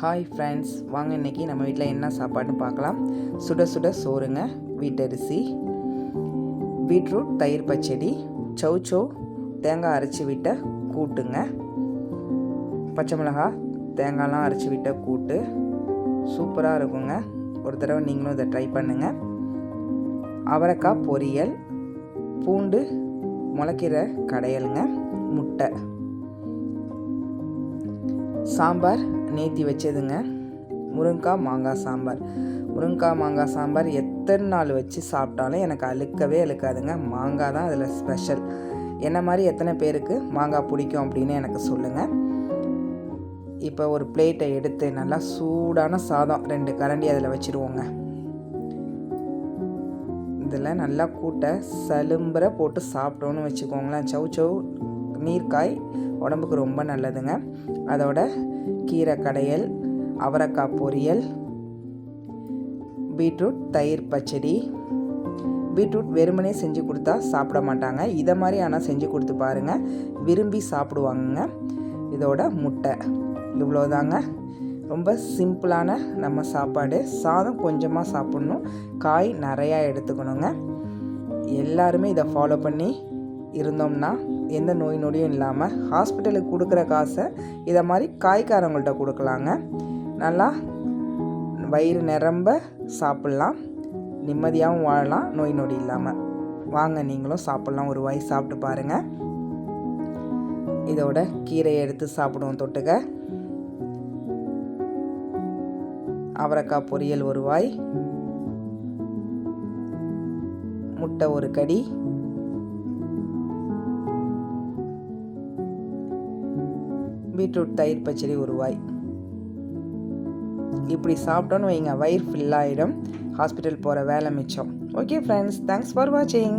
Hi friends வாங்க இன்றைக்கி நம்ம வீட்டில் என்ன சாப்பாடுன்னு பார்க்கலாம். சுட சுட சோறுங்க வீட்டரிசி பீட்ரூட் தயிர் பச்சடி சௌச்சௌ தேங்காய் அரைச்சி விட்ட கூட்டுங்க. பச்சை மிளகா தேங்காய்லாம் அரைச்சி விட்ட கூட்டு. சூப்பராக இருக்குங்க. ஒரு தடவை நீங்களும் இதை ட்ரை பண்ணுங்கள் அவரைக்காய் பொரியல் பூண்டு முளைக்கிற கடையலுங்க முட்டை. சாம்பார் நேத்தி வச்சதுங்க. முருங்காய் மாங்காய் சாம்பார். முருங்காய் மாங்காய் சாம்பார் எத்தனை நாள் வச்சு சாப்பிட்டாலும் எனக்கு அழுக்கவே அழுக்காதுங்க. மாங்காய் தான் அதில் ஸ்பெஷல். என்ன மாதிரி எத்தனை பேருக்கு மாங்காய் பிடிக்கும் அப்படின்னு எனக்கு சொல்லுங்கள் இப்போ ஒரு பிளேட்டை எடுத்து நல்லா சூடான சாதம் ரெண்டு கரண்டி அதில் வச்சுருவோங்க. இதில் நல்லா கூட்டை சலும்புற போட்டு சாப்பிட்டோன்னு வச்சுக்கோங்களேன். சவு சௌ நீர்க்காய் உடம்புக்கு ரொம்ப நல்லதுங்க. அதோட கீரை கடையல் அவரைக்காய் பொரியல் பீட்ரூட் தயிர் பச்சடி. பீட்ரூட் வெறுமனே செஞ்சு கொடுத்தா சாப்பிட மாட்டாங்க. இதை மாதிரி ஆனால் செஞ்சு கொடுத்து பாருங்கள் விரும்பி சாப்பிடுவாங்கங்க. இதோட முட்டை. இவ்வளோதாங்க ரொம்ப சிம்பிளான நம்ம சாப்பாடு. சாதம் கொஞ்சமாக சாப்பிட்ணும். காய் நிறையா எடுத்துக்கணுங்க. எல்லாருமே இதை ஃபாலோ பண்ணி இருந்தோம்னா எந்த நோய் நொடியும் இல்லாமல் ஹாஸ்பிட்டலுக்கு கொடுக்குற காசை இதை மாதிரி காய்க்காரங்கள்ட்ட கொடுக்கலாங்க. நல்லா வயிறு நிரம்ப சாப்பிட்லாம். நிம்மதியாகவும் வாழலாம். நோய் நொடி இல்லாமல். வாங்க நீங்களும் சாப்பிட்லாம். ஒரு வாய் சாப்பிட்டு பாருங்கள் இதோட கீரையை எடுத்து சாப்பிடுவோம் தொட்டுக்க. அவரைக்காய் பொரியல் ஒரு வாய். முட்டை ஒரு கடி. பீட்ரூட் தயிர் பச்சடி உருவாய். இப்படி சாப்பிட்டோன்னு வைங்க வயிறு ஃபில் ஆகிடும் ஹாஸ்பிட்டல் போகிற வேலை மிச்சம். ஓகே ஃப்ரெண்ட்ஸ் தேங்க்ஸ் ஃபார் வாட்சிங்